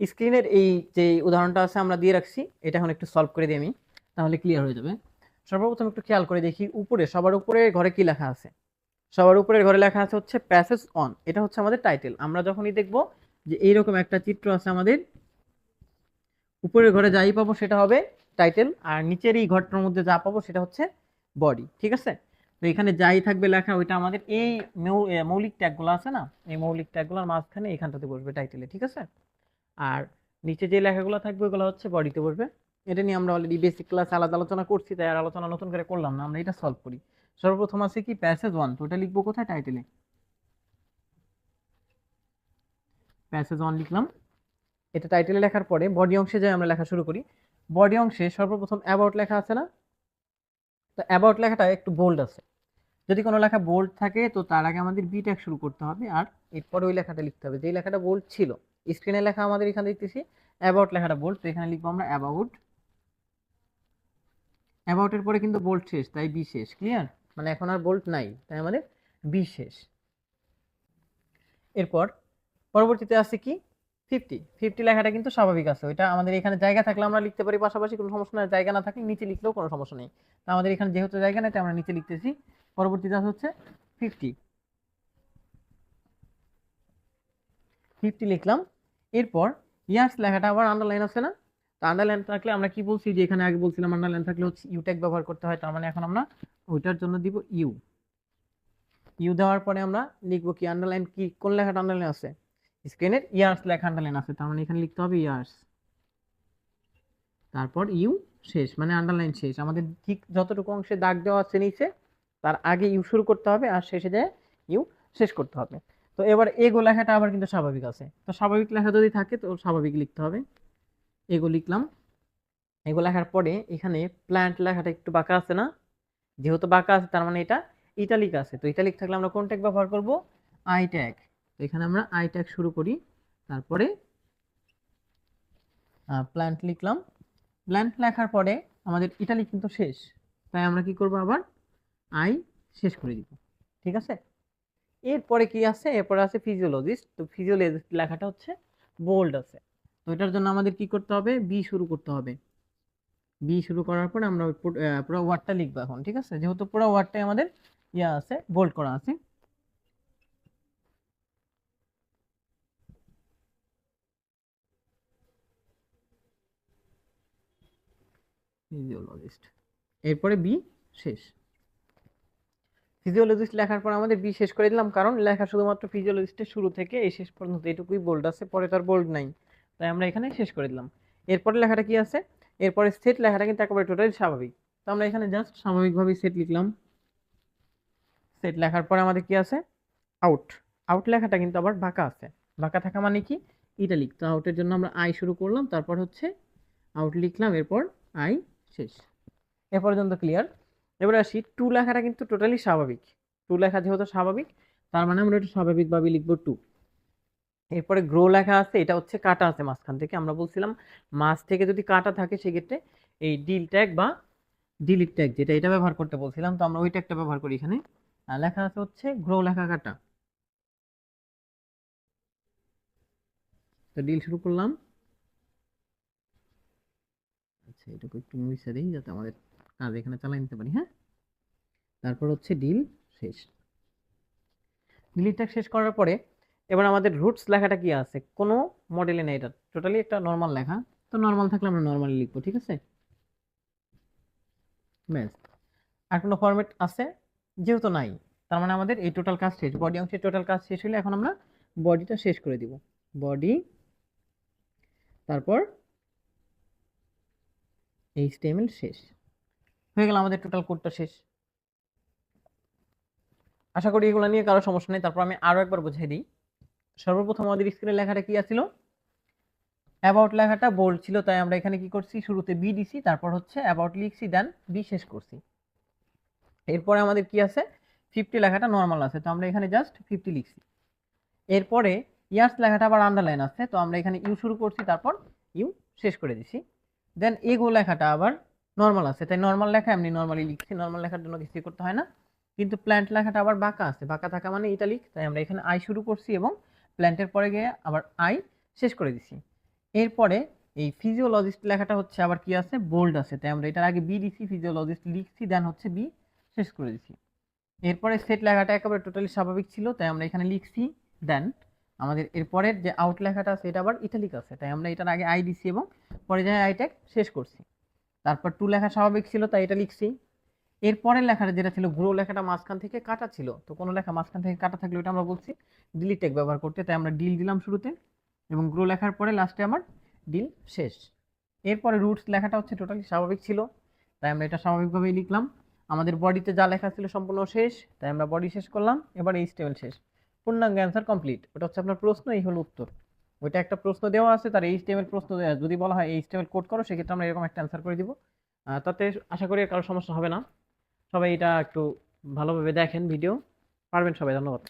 স্ক্রিনের এই যে উদাহরণটা আছে আমরা দিয়ে রাখছি, এটা এখন একটু সলভ করে দিই আমি, তাহলে ক্লিয়ার হয়ে যাবে। সর্বপ্রথম একটু খেয়াল করে দেখি, উপরে, সবার উপরে ঘরে কি লেখা আছে? সবার উপরের ঘরে লেখা আছে হচ্ছে প্যাসেজ অন এটা হচ্ছে আমাদের টাইটেল আমরা যখনই দেখব যে এইরকম একটা চিত্র আছে আমাদের, উপরের ঘরে যাই পাবো সেটা হবে টাইটেল আর নিচের এই ঘরটার মধ্যে যা পাবো সেটা হচ্ছে বডি ঠিক আছে? তো এখানে যাই থাকবে লেখা, ওইটা আমাদের এই মৌলিক ট্যাগগুলো আছে না? এই মৌলিক ট্যাগগুলোর মাঝখানে এখানটাতে বসবে টাইটেলে ঠিক আছে? আর নিচে যে লেখাগুলো থাকবে, ওগুলো হচ্ছে বডিতে বসবে। এটা নিয়ে আমরা অলরেডি বেসিক ক্লাস আলাদা আলোচনা করছি, তাই আর আলোচনা নতুন করে করলাম না, আমরা এটা সলভ করি। সর্বপ্রথম আছে কি? প্যাসেজ ওয়ান তো ওটা লিখব কোথায়? টাইটেলে প্যাসেজ ওয়ান লিখলাম। এটা টাইটেলে লেখার পরে বডি অংশে যাই আমরা লেখা শুরু করি। বডি অংশে সর্বপ্রথম অ্যাবাউট লেখা আছে না? তো অ্যাবাউট লেখাটা একটু বোল্ড আছে। যদি কোনো লেখা বোল্ড থাকে, তো তার আগে আমাদের বি ট্যাগ শুরু করতে হবে, আর এরপরে ওই লেখাটা লিখতে হবে। যেই লেখাটা বোল্ড ছিল স্ক্রিনে লেখা আমাদের এখানে দেখতেছি অ্যাবাউট লেখাটা বোল্ড তো এখানে লিখব আমরা অ্যাবাউট অ্যাবাউটের পরে কিন্তু বোল্ড শেষ, তাই বি শেষ ক্লিয়ার মানে এখন আর বোল্ড নাই, তাই আমাদের বি শেষ। এরপর, পরবর্তীতে আছে কি? ফিফটি ফিফটি লেখাটা কিন্তু স্বাভাবিক আছে, ওইটা আমাদের এখানে জায়গা থাকলে আমরা লিখতে পারি, পাশাপাশি কোনো সমস্যা নেই, জায়গা না থাকলে নিচে লিখলেও কোনো সমস্যা নেই। তা আমাদের এখানে যেহেতু জায়গা নেই, তাই আমরা নিচে লিখতেছি। পরবর্তীতে আছে হচ্ছে ফিফটি ফিফটি লিখলাম এরপর ইয়ার্স লেখাটা আবার আন্ডারলাইন আছে না? তো আন্ডারলাইন থাকলে আমরা কি বলছি? যে এখানে আগে বলছিলাম আন্ডারলাইন থাকলে হচ্ছে ইউটেক ব্যবহার করতে হয়, তার মানে এখন আমরা ওইটার জন্য দিব ইউ ইউ দেওয়ার পরে আমরা লিখব কি আন্ডারলাইন কি, কোন লেখাটা আন্ডারলাইন আছে? স্ক্রিনের ইয়ার্স লেখা আন্ডারলাইন আছে, তার মানে এখানে লিখতে হবে ইয়ার্স তারপর ইউ শেষ মানে আন্ডারলাইন শেষ। আমাদের ঠিক যতটুকু অংশে দাগ দেওয়া আছে নিচে, তার আগে ইউ শুরু করতে হবে, আর শেষে যায় ইউ শেষ করতে হবে। তো এবার এগো লেখাটা আবার কিন্তু স্বাভাবিক আছে। তো স্বাভাবিক লেখা যদি থাকে, তো স্বাভাবিক লিখতে হবে। এগো লিখলাম। এগো লেখার পরে এখানে প্ল্যান্ট লেখাটা একটু বাঁকা আছে না? যেহেতু বাঁকা আছে, তার মানে এটা ইটালিক আছে। তো ইটালিক থাকলে আমরা কোন ট্যাগ ব্যবহার করব? আই ট্যাগ তো এখানে আমরা আই ট্যাগ শুরু করি। তারপরে প্ল্যান্ট লিখলাম। প্ল্যান্ট লেখার পরে আমাদের ইটালিক কিন্তু শেষ। তাই আমরা কি করব আবার? আই শেষ করে দিব। ঠিক আছে? এরপরে কি আছে? এরপরে আছে ফিজিওলজিস্ট তো ফিজিওলজিস্ট লেখাটা হচ্ছে বোল্ড আছে। তো এটার জন্য আমাদের কি করতে হবে? বি শুরু করতে হবে। বি শুরু করার পরে আমরা পুরো ওয়ার্ডটা লিখব এখন, ঠিক আছে? যেহেতু পুরো ওয়ার্ডটাই আমাদের ইয়া আছে বোল্ড করা আছে। ফিজিওলজিস্ট এরপরে বি শেষ। ফিজিওলজিস্ট লেখার পর আমাদের বি শেষ করে দিলাম, কারণ লেখা শুধুমাত্র ফিজিওলজিস্টের শুরু থেকে এই শেষ পর্যন্ত এটুকুই বোল্ড আছে, পরে তার বোল্ড নাই। তাই আমরা এখানে শেষ করে দিলাম। এরপরে লেখাটা কি আছে? এরপরে সেট লেখাটা কিন্তু একেবারে টোটালি স্বাভাবিক। তো আমরা এখানে জাস্ট স্বাভাবিকভাবে সেট লিখলাম। সেট লেখার পরে আমাদের কি আছে? আউট আউট লেখাটা কিন্তু আবার বাঁকা আছে। বাঁকা থাকা মানে কি? ইটালিক তো আউটের জন্য আমরা আই শুরু করলাম, তারপর হচ্ছে আউট লিখলাম, এরপর আই শেষ। এ পর্যন্ত ক্লিয়ার এবার আসি, টু লেখাটা কিন্তু টোটালি স্বাভাবিক। টু লেখা যেহেতু স্বাভাবিক, তার মানে আমরা এটা স্বাভাবিকভাবে লিখব টু। এরপরে গ্রো লেখা আছে, এটা হচ্ছে কাটা আছে মাঝখান থেকে, আমরা বলছিলাম মাছ থেকে যদি কাটা থাকে সেক্ষেত্রে এই ডিল ট্যাগ বা ডিলিট ট্যাগ যেটা, এটা ব্যবহার করতে বলছিলাম, তো আমরা ওই ট্যাগটা ব্যবহার করি এখানে। লেখা আছে হচ্ছে গ্রো লেখা কাটা। তো ডিল শুরু করলাম। আচ্ছা এটুকু একটু মুছে দিই যাতে আমাদের কাজ এখানে চালাই নিতে পারি হ্যাঁ? তারপর হচ্ছে ডিল শেষ। ডিলিট ট্যাগ শেষ করার পরে এবার আমাদের রুটস লেখাটা কি আছে? কোনো মডেলে নেই এটা। টোটালি একটা নর্মাল লেখা। তো নর্মাল থাকলে আমরা নর্মালি লিখব, ঠিক আছে? ব্যাস। আর কোনো ফরম্যাট আছে? যেহেতু নাই, তার মানে আমাদের এই টোটাল কাজ শেষ। বডি অংশের টোটাল কাজ শেষ হলে এখন আমরা বডিটা শেষ করে দিব। বডি তারপর এই স্টেমেল শেষ। হয়ে গেল আমাদের টোটাল কোডটা শেষ। আশা করি এগুলো নিয়ে কারও সমস্যা নেই। তারপর আমি আরও একবার বুঝিয়ে দিই। সর্বপ্রথম আমাদের স্ক্রিনে লেখাটা কি আছিল? অ্যাবাউট লেখাটা বোল্ড ছিল, তাই আমরা এখানে কি করছি? শুরুতে বি দিছি, তারপর হচ্ছে অ্যাবাউট লিখছি দেন বি শেষ করছি। এরপরে আমাদের কি আছে? ফিফটি লেখাটা নর্মাল আছে, তো আমরা এখানে জাস্ট ফিফটি লিখছি। এরপরে ইয়ার্স লেখাটা আবার আন্ডারলাইন আছে, তো আমরা এখানে ইউ শুরু করছি, তারপর ইউ শেষ করে দিছি। দেন এগো লেখাটা আবার নর্মাল আছে, তাই নর্মাল লেখা এমনি নর্মালি লিখছি। নর্মাল লেখার জন্য কিছু করতে হয় না। কিন্তু প্ল্যান্ট লেখাটা আবার বাঁকা আছে। বাঁকা থাকা মানে ইটালিক তাই আমরা এখানে আই শুরু করছি এবং প্ল্যান্টের পরে গিয়ে আবার আই শেষ করে দিছি। এরপরে এই ফিজিওলজিস্ট লেখাটা হচ্ছে আবার কি আছে? বোল্ড আছে, তাই আমরা এটার আগে বি দিছি ফিজিওলজিস্ট লিখছি দেন হচ্ছে বি শেষ করে দিছি। এরপরে সেট লেখাটা একেবারে টোটালি স্বাভাবিক ছিল, তাই আমরা এখানে লিখছি দেন আমাদের এরপরের যে আউট লেখাটা আছে, এটা আবার ইটালিক আছে, তাই আমরা এটার আগে আই দিছি এবং পরে যায় আই ট্যাগ শেষ করছি। তারপর টু লেখা স্বাভাবিক ছিল, তাই এটা লিখছি। এরপরের লেখাটা যেটা ছিল গ্রো লেখাটা মাঝখান থেকে কাটা ছিল। তো কোনো লেখা মাঝখান থেকে কাটা থাকলে ওটা আমরা বলছি ডিলিট ট্যাগ ব্যবহার করতে। তাই আমরা ডিল দিলাম শুরুতে এবং গ্রো লেখার পরে লাস্টে আমার ডিল শেষ। এরপরে রুটস লেখাটা হচ্ছে টোটালি স্বাভাবিক ছিল। তাই আমরা এটা স্বাভাবিকভাবেই লিখলাম। আমাদের বডিতে যা লেখা ছিল সম্পূর্ণ শেষ। তাই আমরা বডি শেষ করলাম। এবার এই স্টেবল শেষ। পূর্ণাঙ্গ অ্যান্সার কমপ্লিট ওটা হচ্ছে আপনার প্রশ্ন, এই হলো উত্তর। ওইটা একটা প্রশ্ন দেওয়া আছে, তার এই স্টেমের প্রশ্ন যদি বলা হয় এই স্টেমের কোড করো, সেক্ষেত্রে আমরা এরকম একটা অ্যান্সার করে দিব। তাতে আশা করি কারও সমস্যা হবে না। সবাই এটা একটু ভালোভাবে দেখেন ভিডিও পারবেন সবাই, ধন্যবাদ।